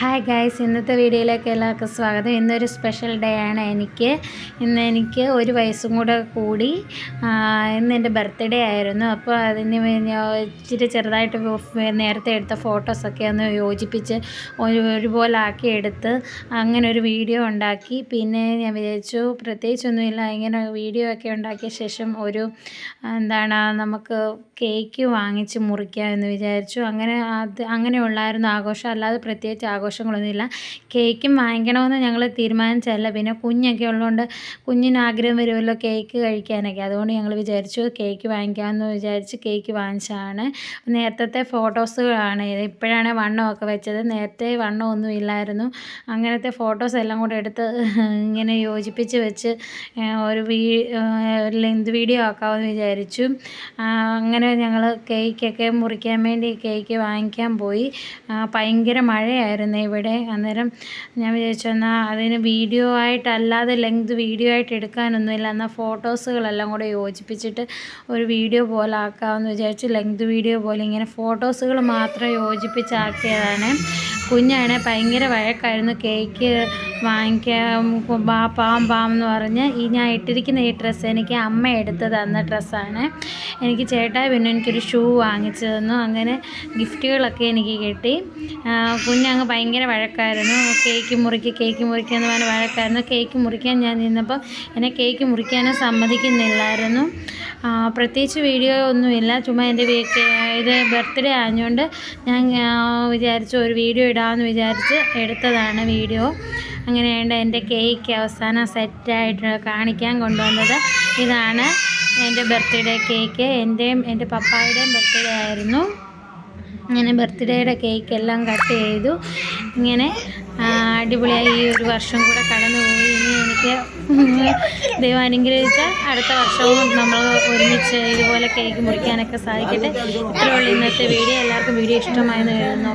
Hi guys ഇന്നത്തെ വീഡിയോയിലേക്ക് എല്ലാവർക്കും സ്വാഗതം. ഇന്നൊരു സ്പെഷ്യൽ ഡേ ആണ് എനിക്ക്. ഇന്ന് എനിക്ക് ഒരു വയസ്സും കൂടെ കൂടി ഇന്ന് എന്റെ ബർത്ത്ഡേ ആയിരുന്നു. അപ്പോൾ അതിന് ഇച്ചിരി ചെറുതായിട്ട് നേരത്തെ എടുത്ത ഫോട്ടോസൊക്കെ ഒന്ന് യോജിപ്പിച്ച് ഒരു ഒരുപോലെ ആക്കി എടുത്ത് അങ്ങനെ ഒരു വീഡിയോ ഉണ്ടാക്കി. പിന്നെ ഞാൻ വിചാരിച്ചു പ്രത്യേകിച്ചൊന്നുമില്ല ഇങ്ങനെ വീഡിയോ ഒക്കെ ഉണ്ടാക്കിയ ശേഷം ഒരു എന്താണ് നമുക്ക് കേക്ക് വാങ്ങിച്ച് മുറിക്കാം എന്ന് വിചാരിച്ചു. അങ്ങനെ അത് അങ്ങനെയുള്ളായിരുന്നു ആഘോഷം. അല്ലാതെ പ്രത്യേകിച്ച് ആഘോഷങ്ങളൊന്നുമില്ല. കേക്കും വാങ്ങിക്കണമെന്ന് ഞങ്ങൾ തീരുമാനിച്ചല്ല പിന്നെ കുഞ്ഞൊക്കെ ഉള്ളതുകൊണ്ട് കുഞ്ഞിന് ആഗ്രഹം വരുമല്ലോ കേക്ക് കഴിക്കാനൊക്കെ. അതുകൊണ്ട് ഞങ്ങൾ വിചാരിച്ചു കേക്ക് വാങ്ങിക്കാമെന്ന് വിചാരിച്ച് കേക്ക് വാങ്ങിച്ചാണ് നേരത്തെ ഫോട്ടോസുകളാണ്. ഇപ്പോഴാണ് വണ്ണമൊക്കെ വെച്ചത്. നേരത്തെ വണ്ണമൊന്നും ഇല്ലായിരുന്നു അങ്ങനത്തെ ഫോട്ടോസ് എല്ലാം കൂടെ എടുത്ത് ഇങ്ങനെ യോജിപ്പിച്ച് വെച്ച് ഒരു വീ ലെന്ത് വീഡിയോ ആക്കാമെന്ന് വിചാരിച്ചു. അങ്ങനെ ഞങ്ങൾ കേക്കൊക്കെ മുറിക്കാൻ വേണ്ടി കേക്ക് വാങ്ങിക്കാൻ പോയി. ഭയങ്കര മഴയായിരുന്നു. ഇവിടെ അന്നേരം ഞാൻ വിചാരിച്ചു എന്നാൽ അതിന് വീഡിയോ ആയിട്ടല്ലാതെ ലെങ്ത് വീഡിയോ ആയിട്ട് എടുക്കാനൊന്നുമില്ല. എന്നാൽ ഫോട്ടോസുകളെല്ലാം കൂടെ യോജിപ്പിച്ചിട്ട് ഒരു വീഡിയോ പോലെ ആക്കാമെന്ന് വിചാരിച്ചു. ലെങ്ത് വീഡിയോ പോലെ ഇങ്ങനെ ഫോട്ടോസുകൾ മാത്രം യോജിപ്പിച്ചാക്കിയതാണ്. കുഞ്ഞാണ് ഭയങ്കര വഴക്കായിരുന്നു. കേക്ക് വാങ്ങിക്കാൻ പാം പാം എന്ന് പറഞ്ഞ് ഈ ഞാൻ ഇട്ടിരിക്കുന്ന ഈ ഡ്രസ്സ് എനിക്ക് അമ്മ എടുത്ത് തന്ന ഡ്രസ്സാണ്. എനിക്ക് ചേട്ടായി പിന്നെ എനിക്കൊരു ഷൂ വാങ്ങിച്ചു തന്നു. അങ്ങനെ ഗിഫ്റ്റുകളൊക്കെ എനിക്ക് കിട്ടി. കുഞ്ഞങ്ങ് ഭയങ്കര വഴക്കായിരുന്നു. കേക്ക് മുറിക്കുക കേക്ക് മുറിക്കുക എന്ന് പറഞ്ഞാൽ വഴക്കായിരുന്നു. കേക്ക് മുറിക്കാൻ ഞാൻ നിന്നപ്പോൾ എന്നെ കേക്ക് മുറിക്കാനും സമ്മതിക്കുന്നില്ലായിരുന്നു. പ്രത്യേകിച്ച് വീഡിയോ ഒന്നുമില്ല. ചുമ്മാ എന്റെ ഇത് ബർത്ത്ഡേ ആയതുകൊണ്ട് ഞാൻ വിചാരിച്ചു ഒരു വീഡിയോ ഇടാമെന്ന് വിചാരിച്ച് എടുത്തതാണ് വീഡിയോ അങ്ങനെയുണ്ട് എന്റെ കേക്ക് അവസാനം സെറ്റായിട്ട് കാണിക്കാൻ കൊണ്ടുവന്നത് ഇതാണ് എന്റെ ബർത്ത്ഡേ കേക്ക് എന്റെയും എന്റെ പപ്പായുടെയും ബർത്ത്ഡേ ആയിരുന്നു. അങ്ങനെ ബർത്ത്ഡേയുടെ കേക്ക് എല്ലാം കട്ട് ചെയ്തു. ഇങ്ങനെ അടിപൊളിയായി ഈ ഒരു വർഷം കൂടെ കടന്നു പോയി ഇനി എനിക്ക് ദൈവം അനുഗ്രഹിച്ചാൽ അടുത്ത വർഷവും നമ്മൾ ഒരുമിച്ച് ഇതുപോലെ കേക്ക് മുറിക്കാനൊക്കെ സാധിക്കട്ടെ. ഇത്രയുള്ള ഇന്നത്തെ വീഡിയോ എല്ലാവർക്കും വീഡിയോ ഇഷ്ടമായെന്ന് എഴുതുന്നു